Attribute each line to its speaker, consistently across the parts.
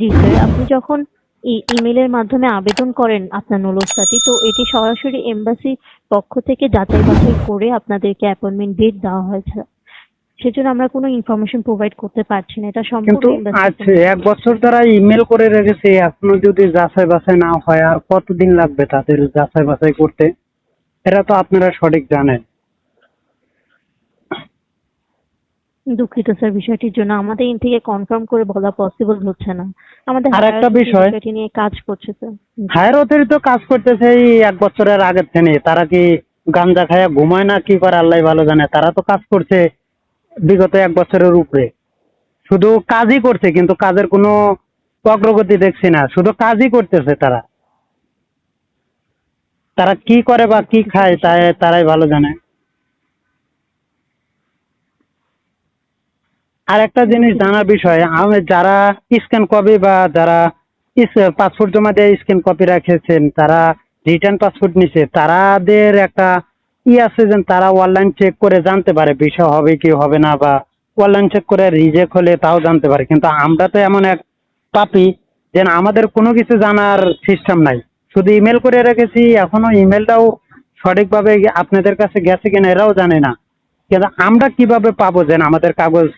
Speaker 1: জি sir আপনি যখন ইমেলের মাধ্যমে আবেদন করেন আপনার নুলস্তাটি তো এটি সরাসরি এমবাসি পক্ষ থেকে যাচাই বাছাই করে আপনাদেরকে অ্যাপয়েন্টমেন্ট ডেট দেওয়া হয়েছে। সেজন্য আমরা কোনো ইনফরমেশন প্রোভাইড করতে পারছি না এটা সম্পূর্ণ
Speaker 2: আচ্ছা এক বছর দ্বারা ইমেল করে রেখেছে এখনও যদি যাচাই বাছাই না হয় আর কতদিন লাগবে তাদের যাচাই বাছাই করতে? এটা তো আপনারা সঠিক জানেন।
Speaker 1: দুঃখিত স্যার বিষয়টির জন্য। আমাদের ইন থেকে কনফার্ম করে বলা পসিবল হচ্ছে না। আমাদের
Speaker 2: আর একটা বিষয়-
Speaker 1: বিষয়টি নিয়ে কাজ করছে স্যার
Speaker 2: হায়ার অথরিটি কাজ করতেছে এই এক বছরের আগের থেকে। তারা কি গাঞ্জা খায়া ঘুমায় না? কি করে? আল্লাহ ভালো জানে। তারা তো কাজ করছে বিগত এক বছরের উপরে। শুধু কাজই করছে কিন্তু কাজের কোনো অগ্রগতি দেখছি না। শুধু কাজই করতেছে তারা। তারা কি করে বা কি খায় তাই তারাই ভালো জানে। আর একটা জিনিস জানার বিষয়, আমি যারা স্ক্যান কপি বা যারা পাসপোর্ট জমা দিয়ে স্ক্যান কপি রেখেছেন, তারা রিটার্ন পাসপোর্ট নিছে, তারাদের একটা ই আছে যে তারা অনলাইন চেক করে জানতে পারে বিষয় হবে কি হবে না বা অনলাইন চেক করে রিজেক্ট হলে তাও জানতে পারে। কিন্তু আমরা তো এমন এক পাপি যে আমাদের কোনো কিছু জানার সিস্টেম নাই। শুধু ইমেল করে রেখেছি, এখনও ইমেলটাও সঠিকভাবে আপনাদের কাছে গেছে কিনা এরাও জানে না। কিন্তু আমরা কীভাবে পাবো যে আমাদের কাগজ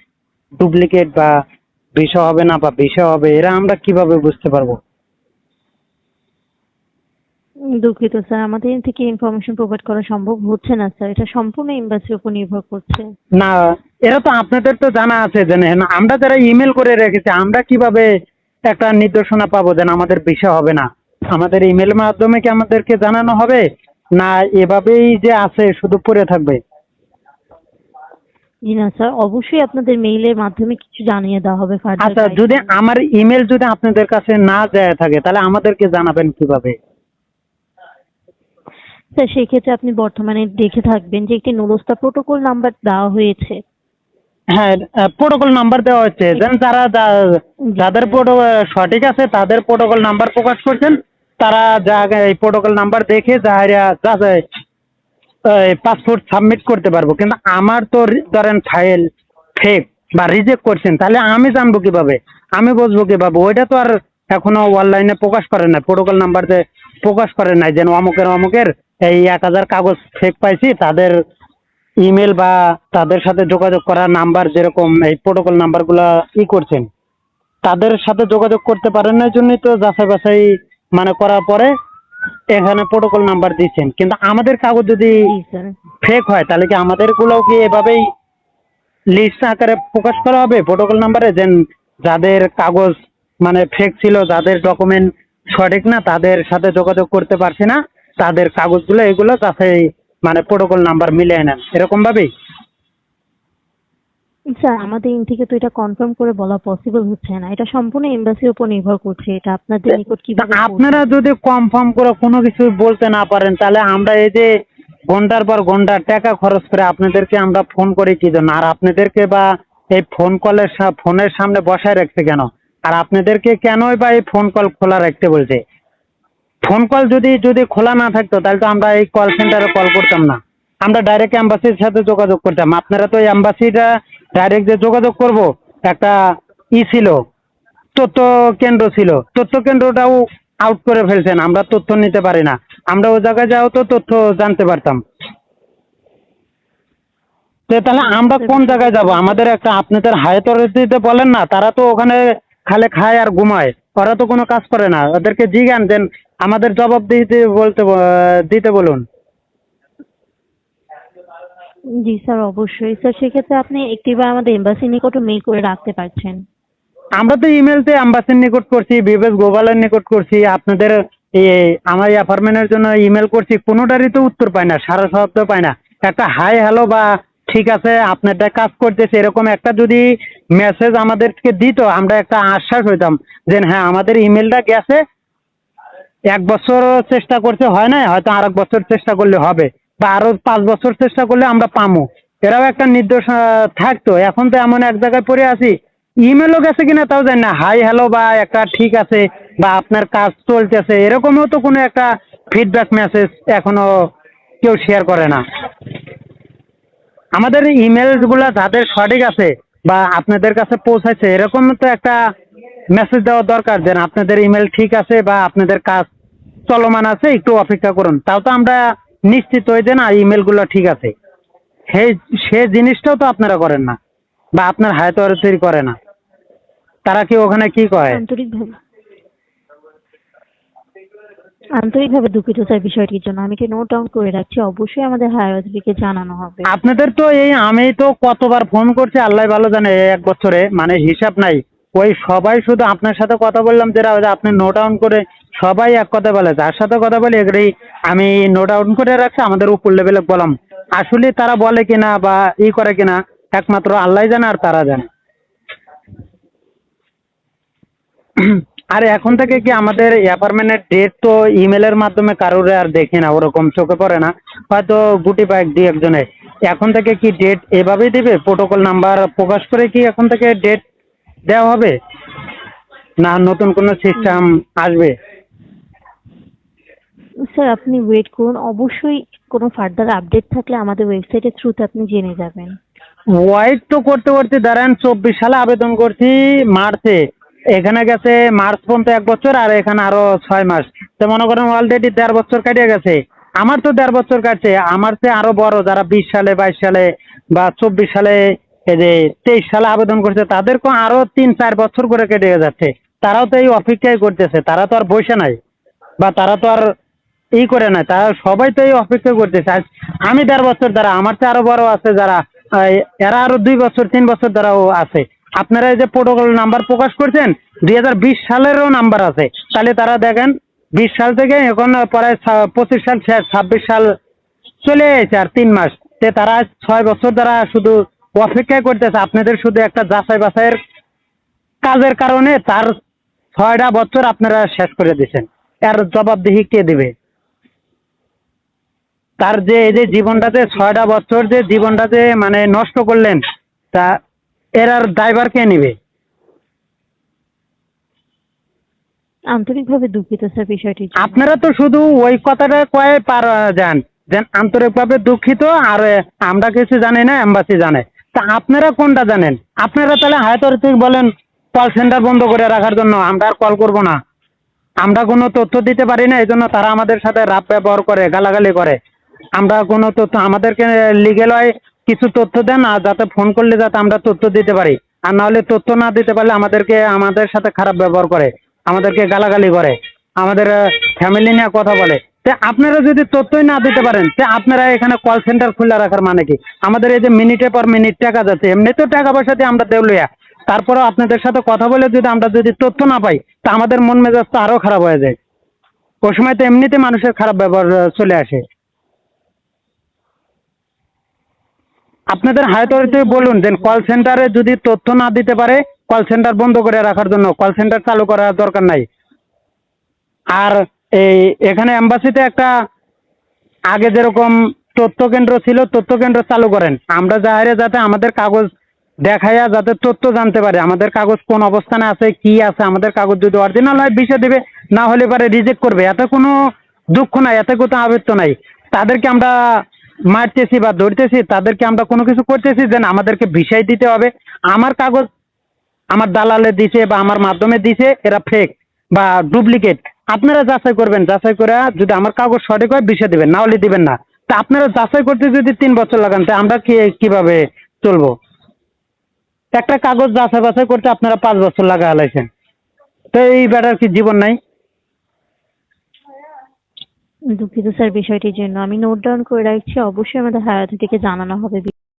Speaker 2: ডুপ্লিকেট বা বিষয় হবে না বা বিষয় হবে এরা আমরা কীভাবে বুঝতে পারব?
Speaker 1: দুঃখিত স্যার আমাদের থেকে ইনফরমেশন প্রোভাইড করা সম্ভব হচ্ছে না স্যার এটা সম্পূর্ণ এমবাসির উপর নির্ভর করছে।
Speaker 2: না এরা তো আপনাদের তো জানা আছে যে না, আমরা যারা ইমেল করে রেখেছি আমরা কীভাবে একটা নির্দেশনা পাবো যে না, আমাদের বিষয় হবে না? আমাদের ইমেল মাধ্যমে কি আমাদেরকে জানানো হবে? না এভাবেই যে আছে শুধু পড়ে থাকবে।
Speaker 1: জি না স্যার অবশ্যই আপনাদের মেইলের মাধ্যমে কিছু জানিয়ে দেওয়া হবে
Speaker 2: আচ্ছা যদি আমার ইমেল যদি আপনাদের কাছে না যায় থাকে তাহলে আমাদেরকে জানাবেন কীভাবে?
Speaker 1: স্যার সেক্ষেত্রে আপনি বর্তমানে দেখে থাকবেন যে একটি নুরস্তা প্রোটোকল নাম্বার দেওয়া হয়েছে।
Speaker 2: হ্যাঁ প্রোটোকল নাম্বার দেওয়া হচ্ছে যেন যারা যাদের সঠিক আছে তাদের প্রোটোকল নাম্বার প্রকাশ করছেন। তারা যা এই প্রোটোকল নাম্বার দেখে যারা যা পাসপোর্ট সাবমিট করতে পারব। কিন্তু আমার তো ধরেন ফাইল ফেক বা রিজেক্ট করছেন, তাহলে আমি জানব কীভাবে? আমি বুঝব কীভাবে? ওইটা তো আর এখনও অনলাইনে প্রকাশ করে না প্রোটোকল নাম্বার যে প্রকাশ করে নাই যেন অমুকের অমুকের এই এক হাজার কাগজ ফেক পাইছি, তাদের ইমেল বা তাদের সাথে যোগাযোগ করার নাম্বার যেরকম এই প্রোটোকল নাম্বারগুলো ই করছেন। তাদের সাথে যোগাযোগ করতে পারেন না জন্যই তো যাচাই বাছাই মানে করার পরে এখানে প্রোটোকল নাম্বার দিচ্ছেন। কিন্তু আমাদের কাগজ যদি ফেক হয় তাহলে কি আমাদের আমাদেরগুলোও কি এভাবেই লিস্ট আকারে প্রকাশ করা হবে? প্রোটোকল নাম্বারে যেন যাদের কাগজ মানে ফেক ছিল যাদের ডকুমেন্ট সঠিক না তাদের সাথে যোগাযোগ করতে পারছি না তাদের কাগজগুলো এগুলো যাচাই মানে প্রোটোকল নাম্বার মিলিয়ে নেন। এরকম ভাবেই?
Speaker 1: স্যার আমাদের ইন থেকে তো এটা কনফার্ম করে বলা পসিবল হচ্ছে না। এটা সম্পূর্ণ এমবাসির উপর নির্ভর করছে। এটা আপনাদের নিকট কীভাবে
Speaker 2: আপনারা যদি কনফার্ম করে কোনো কিছু বলতে না পারেন তাহলে আমরা এই যে ঘণ্টার পর ঘণ্টা টাকা খরচ করে আপনাদেরকে আমরা ফোন করি কি জন্য? আর আপনাদেরকে বা এই ফোন কলের ফোনের সামনে বসায় রাখছে কেন? আর আপনাদেরকে কেনই বা এই ফোন কল খোলা রাখতে বলছে? ফোন কল যদি যদি খোলা না থাকতো তাহলে তো আমরা এই কল সেন্টারে কল করতাম না। আমরা ডাইরেক্ট অ্যাম্বাসির সাথে যোগাযোগ করতাম। আপনারা তো অ্যাম্বাসিটা ডাইরেক্ট যে যোগাযোগ করব, একটা ই ছিল, তথ্য কেন্দ্র ছিল। তথ্য কেন্দ্রটাও আউট করে ফেলছেন, আমরা তথ্য নিতে পারি না। আমরা ওই জায়গায় যাও তো তথ্য জানতে পারতাম। তাহলে আমরা কোন জায়গায় যাব? আমাদের একটা আপনাদের হাই অথরিটিতে বলেন না, তারা তো ওখানে খালে খায় আর ঘুমায়। ওরা তো কোনো কাজ করে না। ওদেরকে জিজ্ঞান, দেন আমাদের জবাব দিতে বলতে দিতে বলুন।
Speaker 1: জি স্যার, অবশ্যই। স্যার, সেক্ষেত্রে আপনি একটিবার আমাদের এমবাসি নিকটও মেইল করে রাখতে পারছেন।
Speaker 2: আমরা তো ইমেলতে অ্যাম্বাসির নিকট করছি বিবেশ গোপালের নিকট করছি, আপনাদের আমার অ্যাপার্টমেন্টের জন্য ইমেল করছি, কোনোটারই তো উত্তর পায় না, সারা শব্দ পায় না। একটা হাই হ্যালো বা ঠিক আছে আপনারটা কাজ করতেছে, এরকম একটা যদি মেসেজ আমাদেরকে দিত, আমরা একটা আশ্বাস হইতাম যে হ্যাঁ আমাদের ইমেলটা গেছে, এক বছর চেষ্টা করতে হয় না হয়তো আর এক বছর চেষ্টা করলে হবে। আরও পাঁচ বছর চেষ্টা করলে আমরা পামো। এরাও একটা নির্দেশ থাকতো। এখন তো এমন এক জায়গায় পড়ে আছি। ইমেলও গেছে কিনা তাও জানি না। হাই হ্যালো বা একটা ঠিক আছে বা আপনার কাজ চলতেছে। এরকমও তো কোনো একটা ফিডব্যাক মেসেজ এখনও কেউ শেয়ার করে না। আমাদের ইমেলগুলো যাদের সঠিক আছে বা আপনাদের কাছে পৌঁছাচ্ছে এরকম তো একটা মেসেজ দেওয়া দরকার যে আপনাদের ইমেল ঠিক আছে বা আপনাদের কাজ চলমান আছে, একটু অপেক্ষা করুন। তাও তো আমরা নিশ্চিত হই যে না ইমেলগুলো ঠিক আছে। সেই সে জিনিসটাও তো আপনারা করেন না। বা আপনার হায়াত তৈরি করে না। তারা কি ওখানে কি করে
Speaker 1: আন্তরিকভাবে। আন্তরিকভাবে দুঃখিত স্যার বিষয়টির জন্য। আমি কি নোট ডাউন করে রাখছি? অবশ্যই আমাদের হায়ার অথরিটিকে জানানো হবে।
Speaker 2: আপনাদের তো এই আমি তো কতবার ফোন করছি আল্লাহ ভালো জানে এই এক বছরে। মানে হিসাব নাই। ওই সবাই শুধু আপনার সাথে কথা বললাম যেটা আপনি নোট ডাউন করে সবাই এক কথা বলে, যার সাথে কথা বলি এগুলি আমি নোট ডাউন করে রাখছি, আমাদের উপর লেভেলে বললাম আসলে তারা বলে কিনা বা ই করে কিনা, একমাত্র আল্লাহ জানে আর তারা জানে। আর এখন থেকে কি আমাদের অ্যাপার্টমেন্টের ডেট তো ইমেলের মাধ্যমে কারোর আর দেখি না, ওরকম চোখে পড়ে না। হয়তো গুটি বাইক দুই একজনের। এখন থেকে কি ডেট এভাবেই দেবে? প্রোটোকল নাম্বার প্রকাশ করে কি এখন থেকে ডেট দেওয়া হবে? না নতুন কোনো সিস্টেম আসবে?
Speaker 1: স্যার আপনি ওয়েট করুন। অবশ্যই কোনো ফার্দার আপডেট থাকলে আমাদের ওয়েবসাইটের থ্রুতে আপনি জেনে যাবেন।
Speaker 2: ওয়াইট তো করতে করতে দাঁড়ান চব্বিশ সালে আবেদন করছি মার্চে। এখানে গেছে মার্চ পর্যন্ত এক বছর আর এখানে আরও ছয় মাস। তো মনে করেন অলরেডি দেড় বছর কাটিয়ে গেছে। আমার তো দেড় বছর কাটছে। আমার চেয়ে আরও বড় যারা বিশ সালে বাইশ সালে বা চব্বিশ সালে যে তেইশ সালে আবেদন করছে তাদেরকে আরও তিন, চার বছর করে কেটে যাচ্ছে। তারাও তো এই অপেক্ষাই করতেছে, তারা তো আর বসে নাই বা তারা তো আর ই করে না তারা সবাই তো এই অপেক্ষা করতেছে। আমি দেড় বছর দ্বারা আমার চেয়ে আরও বড় আছে যারা এরা আরও দুই বছর, তিন বছর দ্বারাও আছে। আপনারা এই যে প্রোটোকল নাম্বার প্রকাশ করছেন, দুই হাজার বিশ সালেরও নাম্বার আছে। তাহলে তারা দেখেন, বিশ সাল থেকে এখন প্রায় পঁচিশ সাল ছাব্বিশ সাল চলে এসেছে আর তিন মাস। তে তারা ছয় বছর দ্বারা শুধু অপেক্ষা করতেছে আপনাদের শুধু একটা যাচাই বাছাইয়ের কাজের কারণে তার ছয়টা বছর আপনারা শেষ করে দিয়েছেন। এর জবাবদিহি কে দেবে? তার যে এই যে জীবনটাতে ছয়টা বছর যে জীবনটা যে মানে নষ্ট করলেন তা এর আর ড্রাইভার কে নেবে?
Speaker 1: আন্তরিকভাবে দুঃখিত স্যার বিষয়টির জন্য
Speaker 2: আপনারা তো শুধু ওই কথাটা কয়ে পার যান যে আন্তরিকভাবে দুঃখিত আর আমরা কিছু জানি না এম্বাসি জানে। তা আপনারা কোনটা জানেন? আপনারা তাহলে হায়তর থেকে বলেন কল সেন্টার বন্ধ করে রাখার জন্য, আমরা আর কল করব না। আমরা কোনো তথ্য দিতে পারি না এই জন্য তারা আমাদের সাথে রাপ ব্যবহার করে, গালাগালি করে। আমরা কোনো তথ্য, আমাদেরকে লিগেল হয় কিছু তথ্য দেন আর যাতে ফোন করলে যাতে আমরা তথ্য দিতে পারি। আর নাহলে তথ্য না দিতে পারলে আমাদেরকে, আমাদের সাথে খারাপ ব্যবহার করে, আমাদেরকে গালাগালি করে, আমাদের ফ্যামিলি নিয়ে কথা বলে। আপনারা যদি তথ্যই না দিতে পারেন, তে আপনারা এখানে কল সেন্টার খুলে রাখার মানে কি? আমাদের এই যে মিনিটে পর মিনিট টাকা যাচ্ছে, এমনি তো টাকা পয়সা দিয়ে আমরা দেউলিয়া তারপরেও আপনাদের সাথে কথা বলে যদি আমরা যদি তথ্য না পাই, তা আমাদের মন মেজাজ তো আরও খারাপ হয়ে যায়। ওই সময় তো এমনিতে মানুষের খারাপ ব্যবহার চলে আসে। আপনাদের হায়তরিতে বলুন যে কল সেন্টারে যদি তথ্য না দিতে পারে কল সেন্টার বন্ধ করে রাখার জন্য কল সেন্টার চালু করার দরকার নাই। আর এই এখানে এম্বাসিতে একটা আগে যেরকম তথ্য কেন্দ্র ছিল তথ্য কেন্দ্র চালু করেন। আমরা যাহারে যাতে আমাদের কাগজ দেখাইয়া যাতে তথ্য জানতে পারে আমাদের কাগজ কোন অবস্থানে আছে কি আছে আমাদের কাগজ যদি অরিজিনাল হয় বিষয় দেবে না হলে পারে রিজেক্ট করবে। এতে কোনো দুঃখ নাই এতে কোনো আবৃত্ত নাই। তাদেরকে আমরা মারতেছি বা ধরতেছি তাদেরকে আমরা কোনো কিছু করতেছি যে না, আমাদেরকে বিষয় দিতে হবে। আমার কাগজ আমার দালালে দিছে বা আমার মাধ্যমে দিছে এরা ফেক বা ডুপ্লিকেট আপনারা যাচাই করবেন, যাচাই করে যদি আমার কাগজ সঠিক হয় বিষয় দিবেন, না হলে দিবেন না। তা আপনারা যাচাই করতে যদি তিন বছর লাগান, তা আমরা কি কীভাবে চলবো? একটা কাগজ যাচাই বাছাই করতে আপনারা পাঁচ বছর লাগা হালাইছেন তো এই বেটার কি জীবন নাই?
Speaker 1: দুঃখিত স্যার বিষয়টির জন্য। আমি নোট ডাউন করে রাখছি। অবশ্যই আমাদের হায়ার অথরিটিকে জানানো হবে।